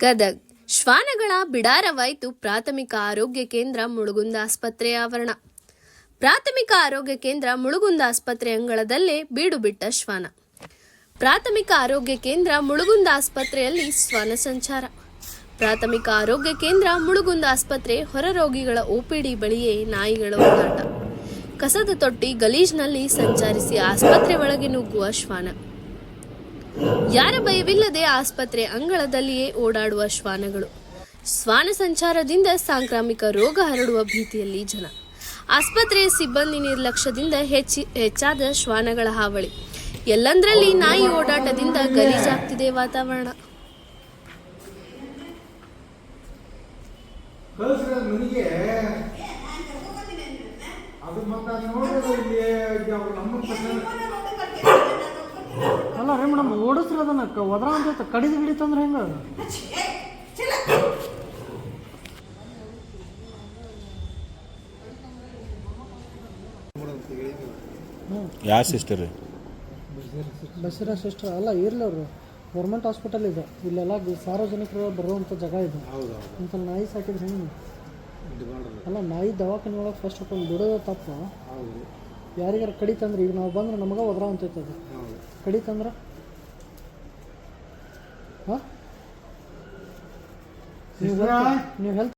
ಗದಗ್. ಶ್ವಾನಗಳ ಬಿಡಾರವಾಯಿತು ಪ್ರಾಥಮಿಕ ಆರೋಗ್ಯ ಕೇಂದ್ರ ಮುಳುಗುಂದ ಆಸ್ಪತ್ರೆ ಆವರಣ. ಪ್ರಾಥಮಿಕ ಆರೋಗ್ಯ ಕೇಂದ್ರ ಮುಳುಗುಂದ ಆಸ್ಪತ್ರೆ ಅಂಗಳದಲ್ಲೇ ಬೀಡು ಬಿಟ್ಟ ಶ್ವಾನ. ಪ್ರಾಥಮಿಕ ಆರೋಗ್ಯ ಕೇಂದ್ರ ಮುಳುಗುಂದ ಆಸ್ಪತ್ರೆಯಲ್ಲಿ ಶ್ವಾನ ಸಂಚಾರ. ಪ್ರಾಥಮಿಕ ಆರೋಗ್ಯ ಕೇಂದ್ರ ಮುಳುಗುಂದ ಆಸ್ಪತ್ರೆ ಹೊರ ರೋಗಿಗಳ ಓಪಿಡಿ ಬಳಿಯೇ ನಾಯಿಗಳ ಓಡಾಟ. ಕಸದ ತೊಟ್ಟಿ ಗಲೀಜ್ನಲ್ಲಿ ಸಂಚರಿಸಿ ಆಸ್ಪತ್ರೆ ಒಳಗೆ ನುಗ್ಗುವ ಶ್ವಾನ. ಯಾರ ಭಯವಿಲ್ಲದೆ ಆಸ್ಪತ್ರೆ ಅಂಗಳದಲ್ಲಿಯೇ ಓಡಾಡುವ ಶ್ವಾನಗಳು. ಶ್ವಾನ ಸಂಚಾರದಿಂದ ಸಾಂಕ್ರಾಮಿಕ ರೋಗ ಹರಡುವ ಭೀತಿಯಲ್ಲಿ ಜನ. ಆಸ್ಪತ್ರೆಯ ಸಿಬ್ಬಂದಿ ನಿರ್ಲಕ್ಷ್ಯದಿಂದ ಹೆಚ್ಚಿ ಹೆಚ್ಚಾದ ಶ್ವಾನಗಳ ಹಾವಳಿ. ಎಲ್ಲಂದ್ರಲ್ಲಿ ನಾಯಿ ಓಡಾಟದಿಂದ ಗಲೀಜಾಗ್ತಿದೆ ವಾತಾವರಣ. ಅದ್ ಮನೆಗೆ ಅದು ಮತ್ತೆ ಅದು ನೋಡಿದ್ರೆ ಇಲ್ಲಿ ಅವ್ರು ನಮ್ಮ ಪ್ರಶ್ನೆ ಅಲ್ಲ ರೀ ಮೇಡಮ್ ಓಡಿಸ್ರಿ ಅದನ್ನ. ಒದ್ರ ಅಂತ ಕಡಿದು ಹಿಡಿತಂದ್ರೆ ಹೆಂಗ? ಯಾವ ಸಿಸ್ಟರ್ ಬಸೀರ ಸಿಸ್ಟರ್ ಅಲ್ಲ ಇರ್ಲಿ ಅವರು. ಗೌರ್ಮೆಂಟ್ ಹಾಸ್ಪಿಟಲ್ ಇದೆ. ಇಲ್ಲೆಲ್ಲ ಸಾರ್ವಜನಿಕರು ಬರುವಂಥ ಜಾಗ ಇದೆ. ಅಂತ ನಾಯಿ ಸಾಕಿದ್ರೆ ಹೆಂಗೆ? ಅಲ್ಲ ನಾಯಿ ದವಾಖಾನೆ ಒಳಗೆ ಫಸ್ಟ್ ಆಫ್ ಆಲ್ ಬಿಡೋದು ತಪ್ಪು. ಹೌದು. ಯಾರಿಗಾರ ಕಡಿತಂದ್ರೆ ಈಗ ನಾವು ಬಂದ್ರೆ ನಮಗೆ ಒದ್ರ ಅಂತೈತೆ ಅದು ಹೌದು. ಕಡಿತಂದ್ರೆ? ಹಾಂ ನೀವು ಸಿಸ್ಟ್ರಾ? ನೀವು ಹೆಲ್ತ್